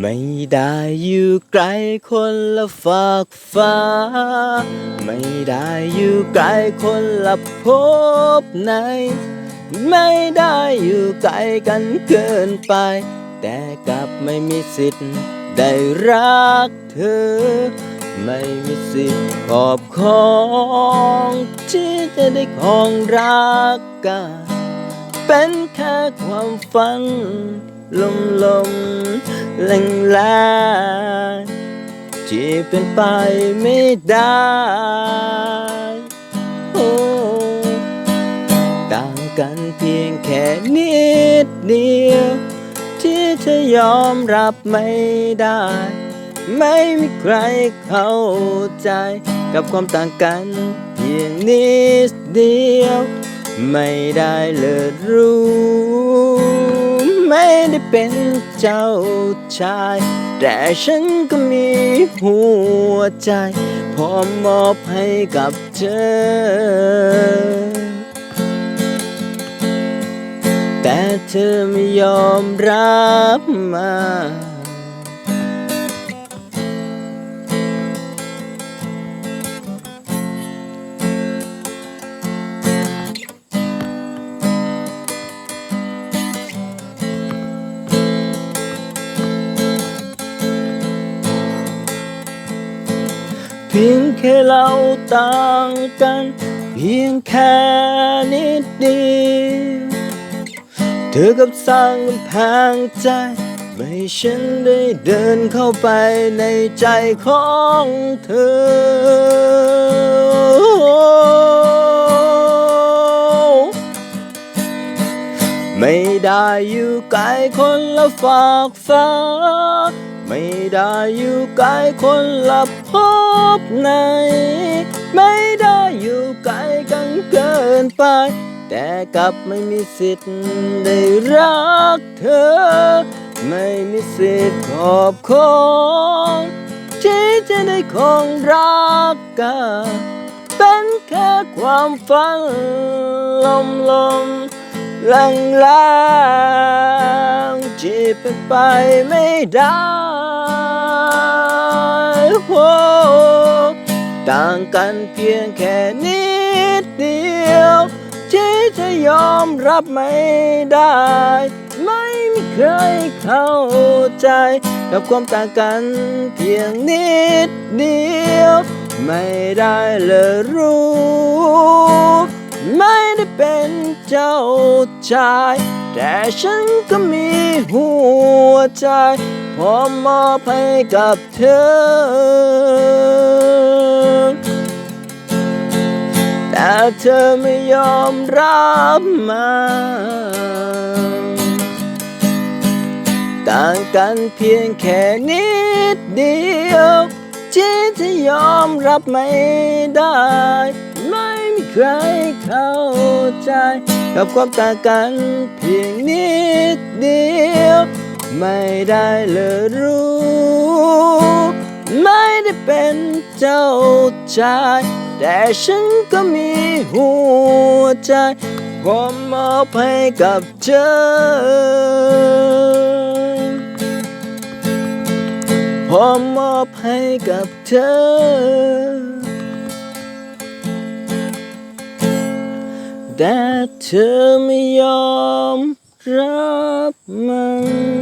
ไม่ได้อยู่ไกลคนละฝากฟ้า ไม่ได้อยู่ไกลคนละภพไหน ไม่ได้อยู่ไกลกันเกินไป แต่กลับไม่มีสิทธิ์ได้รักเธอ ไม่มีสิทธิ์ขอบของที่จะได้ของรักกัน เป็นแค่ความฝัน ลมลมแรงแรงที่เป็นไปไม่ได้โอ้ต่างกันเพียงแค่นิดเดียว ที่เธอยอมรับไม่ได้ ไม่มีใครเข้าใจ กับความต่างกัน เพียงนิดเดียว ไม่ได้เลิศรู้ ไม่ได้เป็นเจ้าชาย แต่ฉันก็มีหัวใจ พร้อมมอบให้กับเธอแต่เธอไม่ยอมรับมา เพียงแค่เราต่างกัน เพียงแค่นิดเดียวเธอกับสร้างกำแพงใจ ไม่ให้ฉันได้เดินเข้าไปในใจของเธอ ไม่ได้อยู่ไกลคนละฝากฟ้า ไม่ได้อยู่ไกลคนละพบไหน ไม่ได้อยู่ไกลกันเกินไป แต่กลับไม่มีสิทธิ์ได้รักเธอ ไม่มีสิทธิ์ขอบของที่จะได้ของรักกัน เป็นแค่ความฝันลมลมๆแรงแรงๆที่เป็นไปไม่ได้ โอ้ต่างกันเพียงแค่นิดเดียวที่จะยอมรับไม่ได้ ไม่มีใครเข้าใจ กับความต่างกันเพียงนิดเดียว ไม่ได้เลยรู้ ไม่ได้เป็นเจ้าชาย แต่ฉันก็มีหัวใจ พร้อมมอบให้กับเธอ แต่เธอไม่ยอมรับมาต่างกันเพียงแค่นิดเดียวที่จะยอมรับไม่ได้ ไม่มีใครเข้าใจ กับความต่างกันเพียงนิดเดียว ไม่ได้เลยรู้ ไม่ได้เป็นเจ้าชายแต่ฉันก็มีหัวใจพร้อมมอบให้กับเธอพร้อมมอบให้กับเธอ แต่เธอไม่ยอมรับมา